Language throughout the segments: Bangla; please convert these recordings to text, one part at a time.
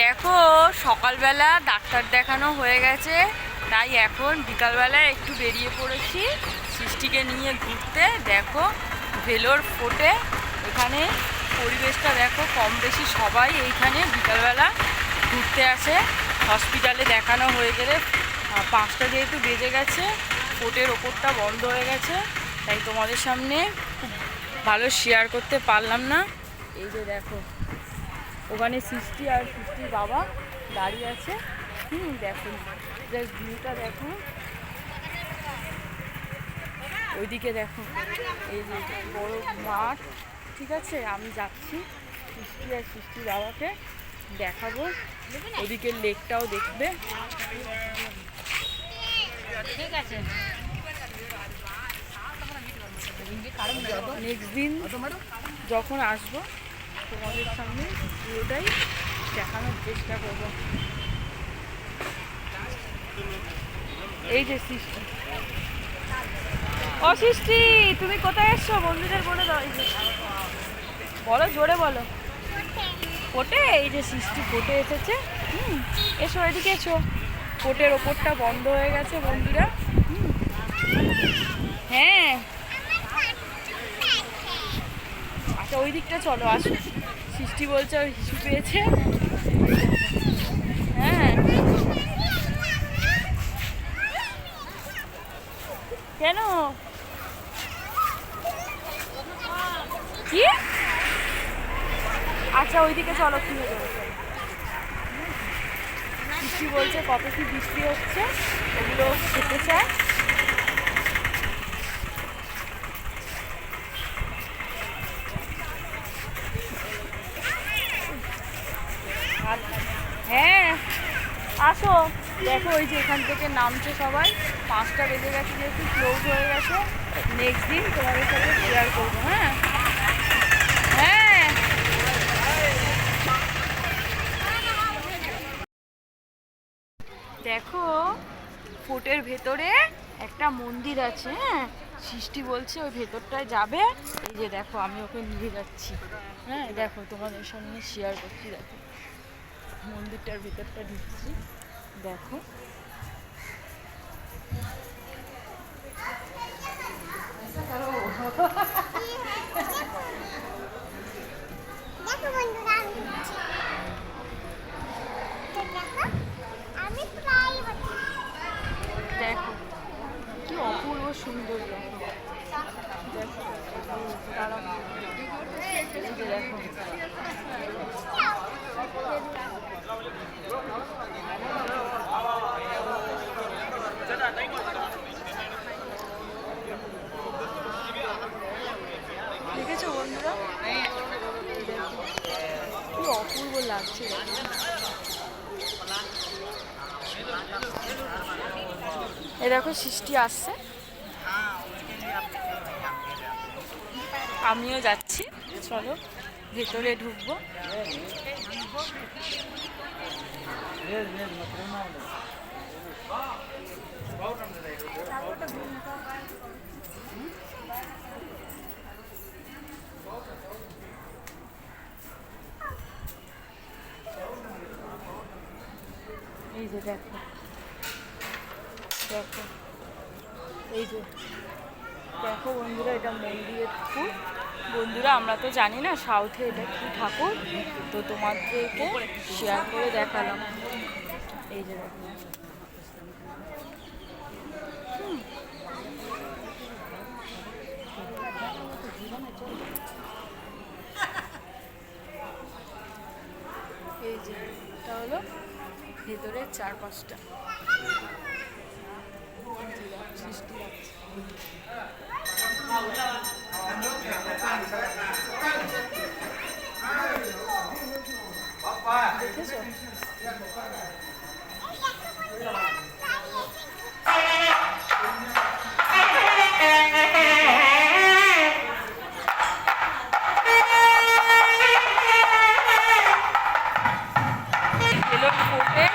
দেখো, সকালবেলা ডাক্তার দেখানো হয়ে গেছে, তাই এখন বিকালবেলা একটু বেরিয়ে পড়েছি, সৃষ্টিকে নিয়ে ঘুরতে। দেখো, ভেলোর ফোটে, এখানে পরিবেশটা দেখো কম বেশি সবাই এইখানে বিকালবেলা ঘুরতে আসে। হসপিটালে দেখানো হয়ে গেলে পাঁচটা যেহেতু বেজে গেছে, ফোটের ওপরটা বন্ধ হয়ে গেছে, তাই তোমাদের সামনে খুব ভালো শেয়ার করতে পারলাম না। এই যে দেখো ওখানে সৃষ্টি আর সৃষ্টির বাবা দাঁড়িয়ে আছে। হুম দেখো জাস্ট ভিউটা দেখো। ওইদিকে দেখো এই যে বড় মাঠ ঠিক আছে? আমি যাচ্ছি সৃষ্টি আর সৃষ্টির বাবাকে দেখাবো। ওদিকে লেকটাও দেখবে। ঠিক আছে। নেক্সট দিন যখন আসব তোমাদের সামনে পুরোটাই দেখানোর চেষ্টা করব। এই যে সৃষ্টি। ও সৃষ্টি, তুমি কোথায় এসছো? বন্ধুদের বলে দাও বলো, জোরে বলো। কোটে? এই যে সৃষ্টি কোটে এসেছে। হুম, এসো, এদিকে এসো। কোটের ওপরটা বন্ধ হয়ে গেছে বন্ধুরা। হ্যাঁ। আচ্ছা ওই দিকটা চলো আসো সৃষ্টি বলছে ওর হিসু পেয়েছে। হ্যাঁ। কেন? কি? আচ্ছা ওইদিকে চলো, কি হয়ে। বৃষ্টি বলছে, কত কি বৃষ্টি হচ্ছে ওগুলো খেতে চায়। হ্যাঁ আসো। দেখো ওই যে এখান থেকে নামছে সবাই। পাঁচটা বেজে গেছে যেহেতু ক্লোজ হয়ে গেছে। নেক্সট দিন তোমাদের সাথে শেয়ার করব হ্যাঁ? হ্যাঁ। দেখো ফোর্টের ভেতরে একটা মন্দির আছে হ্যাঁ? সৃষ্টি বলছে ওই ভেতরটায় যাবে। এই যে দেখো, আমি ওকে নিয়ে যাচ্ছি। হ্যাঁ দেখো তোমাদের সামনে শেয়ার করছি, দেখো। মন্দিরটার ভিতরটা ঢুকছি দেখো। দেখো কি অপূর্ব সুন্দর দেখো। দেখো দেখো দেখেছ বন্ধুরা দেখো। কি অপূর্ব এ দেখো সৃষ্টি আসছে। আমিও যাচ্ছি। চলো ভেতরে ঢুকবো। এই যে দেখো। দেখো। এই যে। দেখো বন্ধুরা, এটা মন্দিরের ঠাকুর। বন্ধুরা, আমরা তো জানি না সাউথে এটা কি ঠাকুর। তো তোমাদেরকে শেয়ার করে দেখালাম। এই যে দেখো। এই যে, এটা হলো ভেতরের চার পাঁচটা সৃষ্টি লাগছে বেলুন ফোটে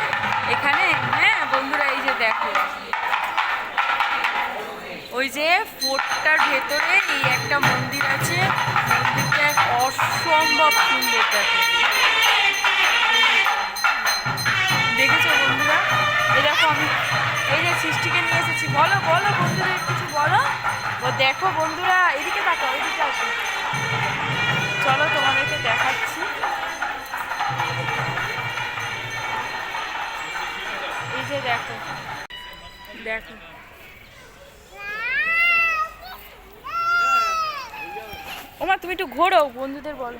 এখানে হ্যাঁ বন্ধুরা, এই যে দেখো। ওই যে ফোর্টটার ভেতরে এই একটা মন্দির আছে। মন্দিরটা অসম্ভব সুন্দর দেখো। দেখেছ বন্ধুরা? এই দেখো আমি, এই যে সৃষ্টিকে নিয়ে এসেছি। বলো বলো বন্ধুদের কিছু বলো। ও দেখো বন্ধুরা, এদিকে তাকাও, এদিকে আসো। দেখো। ওমা, তুমি একটু ঘোরো বন্ধুদের বলো।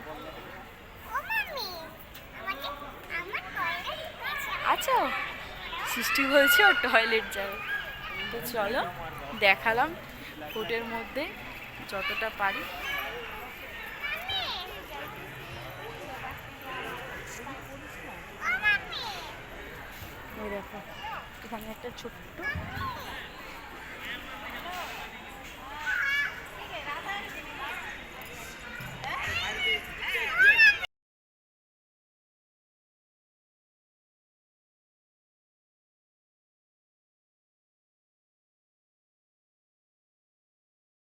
হয়েছে আচ্ছা সৃষ্টি বলছে ও টয়লেট যাবে তো চলো, দেখালাম ফুটের মধ্যে যতটা পারি। দেখো। এখানে একটা ছোট্ট